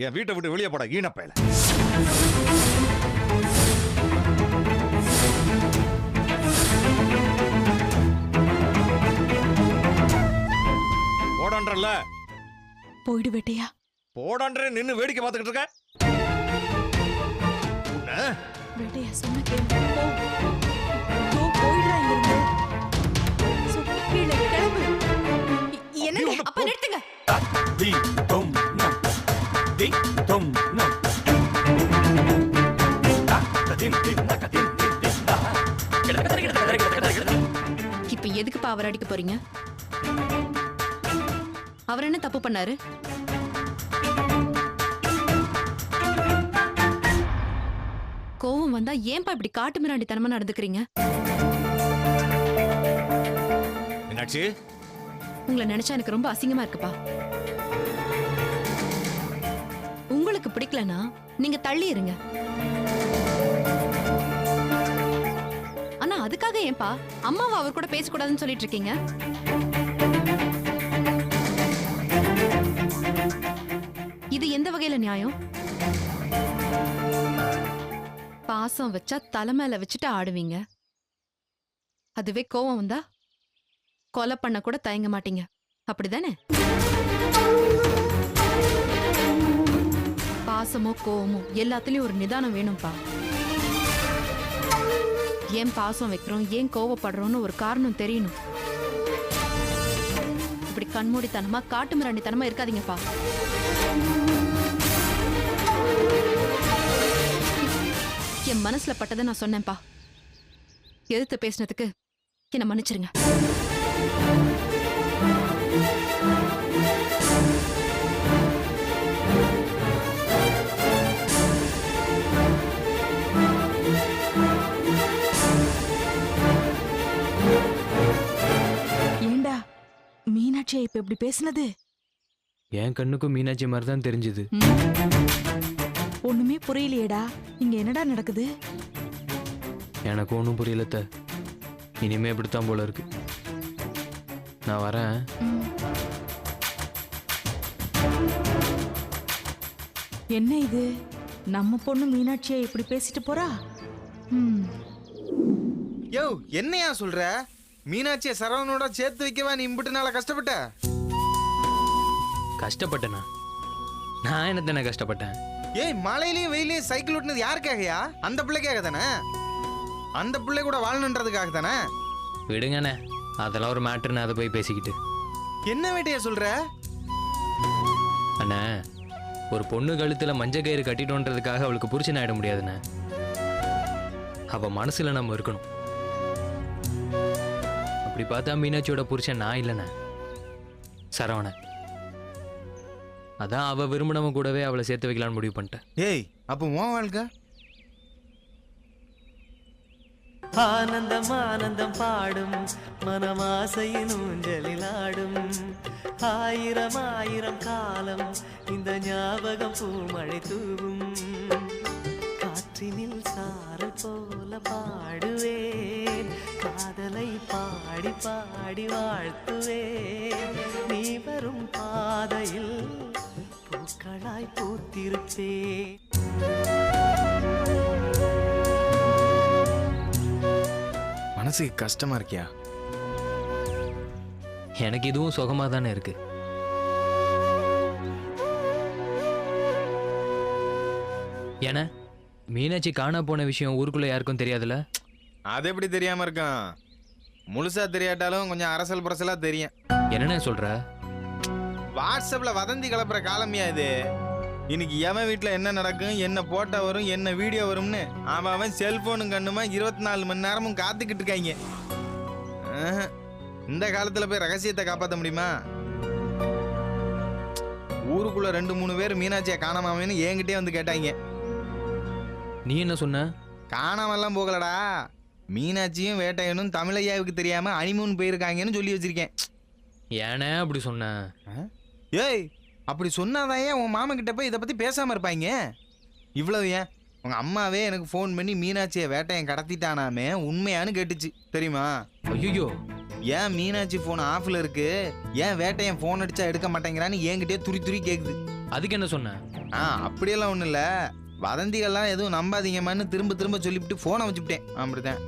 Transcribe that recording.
என் வீட்டை விட்டு வெளியே போட ஈனப்பையில போடன்றல்ல. போயிடு வேட்டையா. போடன்ற நின்னு வேடிக்கை பார்த்துக்கிட்டு இருக்க. வேட்டையா சொன்ன போ போயிடுறா அவர் அடிக்க போறீங்க? அவர் என்ன தப்பு பண்ணாரு? கோவம் வந்தா ஏன்பா இப்படி காட்டு மிராண்டித்தனமா நடந்துக்கிறீங்க? மீனாட்சி உங்களை நினைச்சா எனக்கு ரொம்ப அசிங்கமா இருக்குப்பா. உங்களுக்கு பிடிக்கலனா நீங்க தள்ளி இருங்க. ஏன்பா? அம்மாவை அவர் கூட பேசக்கூடாதுன்னு சொல்லிட்டு இருக்கீங்க இது எந்த வகையில நியாயம்? பாசம் வச்சா தலை மேல வச்சுட்டு ஆடுவீங்க. அதுவே கோவம் வந்தா கொலை பண்ண கூட தயங்க மாட்டீங்க. அப்படிதானே? பாசமோ கோவமோ எல்லாத்துலயும் ஒரு நிதானம் வேணும்பா. ஏன் பாசம் வைக்கிறோம்? ஏன் கோவப்படுறோம்னு ஒரு காரணம் தெரியணும். இப்படி கண்மூடித்தனமா காட்டு மிராண்டித்தனமா இருக்காதீங்கப்பா. என் மனசுல பட்டதை நான் சொன்னேன்ப்பா. எதிர்த்து பேசினதுக்கு என்ன மன்னிச்சிருங்க. மீனாட்சியா இப்ப இப்படி பேசுனது? என் கண்ணுக்கும் மீனாட்சி மாதிரி தான் தெரிஞ்சுது ஒண்ணுமே புரியலையேடா. இங்க என்னடா நடக்குது? எனக்கு ஒன்றும் புரியலத்த. இனிமே இப்படித்தான் போல இருக்கு. நான் வரேன். என்ன இது? நம்ம பொண்ணு மீனாட்சியா இப்படி பேசிட்டு போறா? யோ என்னையா சொல்ற? மீனாட்சியை சரவணனோட சேர்த்து வைக்கவா நீ இம்பிட்டு நாள கஷ்டப்பட்ட? கஷ்டப்பட்டேனா? நான் என்னத்தன கஷ்டப்பட்டேன்? ஏய் மழையிலயும் வெயிலையும் சைக்கிள் ஓட்டுனது யாருக்காகயா? அந்த பிள்ளைக்காக தானே? அந்த பிள்ளை கூட வாழணுன்றதுக்காக தானே? விடுங்கண்ணே அதெல்லாம் ஒரு மேட்ருன்னு அதை போய் பேசிக்கிட்டு. என்ன வேட்டையா சொல்ற? அண்ணே ஒரு பொண்ணு கழுத்துல மஞ்ச கயிறு கட்டிட்டோன்றதுக்காக அவளுக்கு புருஷன் ஆயிட முடியாதுண்ணே. அவ மனசுல நம்ம இருக்கணும். அப்படி பார்த்தா மீனாட்சியோட புருஷன் நான் இல்லைண்ணே. சரவணன். அதான் அவ விரும்பினவன் கூடவே அவளை சேர்த்து வைக்கலான்னு முடிவு பண்ணிட்டேன். ஏய் அப்போ உன் வாழ்க்கை? ஆனந்தம் ஆனந்தம் பாடும் மனமாசையின் ஊஞ்சலில் ஆடும். ஆயிரம் ஆயிரம் காலம் இந்த ஞாபகம் பூமழை தூவும். காற்றினில் சாரல் போல பாடுவேன். காதலை பாடி பாடி வாழ்த்துவேன். நீ வரும் பாதையில் பூக்களாய் பூத்திருப்பேன். மனசுக்கு கஷ்டமா இருக்கியா? எனக்கு இதுவும் சுகமா தானே இருக்கு. ஏன்னா மீனாட்சி காணா போன விஷயம் ஊருக்குள்ள யாருக்கும் தெரியாதுல்ல அது எப்படி தெரியாம இருக்கும்? முழுசா தெரியாட்டாலும் கொஞ்சம் அரசல் புரசலா தெரியும். என்னண்ணே சொல்ற? வாட்ஸ்அப்ல வதந்தி கலப்புற காலமியா இது? இன்னைக்கு எவன் வீட்ல என்ன நடக்கும் என்ன போட்டோ வரும் என்ன வீடியோ வரும்னு அவன் அவன் செல்போனும் கண்ணுமா இருபத்தி நாலு மணி நேரமும் காத்துக்கிட்டு இருக்காங்க. ஆஹ். இந்த காலத்துல போய் ரகசியத்தை காப்பாத்த முடியுமா? ஊருக்குள்ள ரெண்டு மூணு பேர் மீனாட்சியை காணாமன்னு என்கிட்டயே வந்து கேட்டாங்க. நீ என்ன சொன்ன? காணாமல்லாம் போகலடா. மீனாட்சியும் வேட்டையனும் தமிழையாவுக்கு தெரியாம அனிமூன் போயிருக்காங்கன்னு சொல்லி வச்சிருக்கேன். ஏனே அப்படி சொன்ன? ஏய் அப்படி சொன்னாதான் ஏன் உன் மாமன் கிட்ட போய் இதை பத்தி பேசாம இருப்பாங்க இவ்வளவு ஏன்? உங்க அம்மாவே எனக்கு ஃபோன் பண்ணி மீனாட்சியை வேட்டையன் கடத்திட்டானாமே உண்மையான்னு கேட்டுச்சு. தெரியுமா? ஐயோ ஏன் மீனாட்சி ஃபோன் ஆஃப்ல இருக்கு? ஏன் வேட்டையன் ஃபோன் அடிச்சா எடுக்க மாட்டேங்கிறான்னு என்கிட்டயே துரி துரி கேக்குது. அதுக்கு என்ன சொன்ன? ஆ அப்படியெல்லாம் ஒன்றும் இல்லை. வதந்திகள்லாம் எதுவும் நம்பாதீங்கம்மான்னு திரும்ப திரும்ப சொல்லிவிட்டு ஃபோனை வச்சுவிட்டேன் அப்படித்தான்.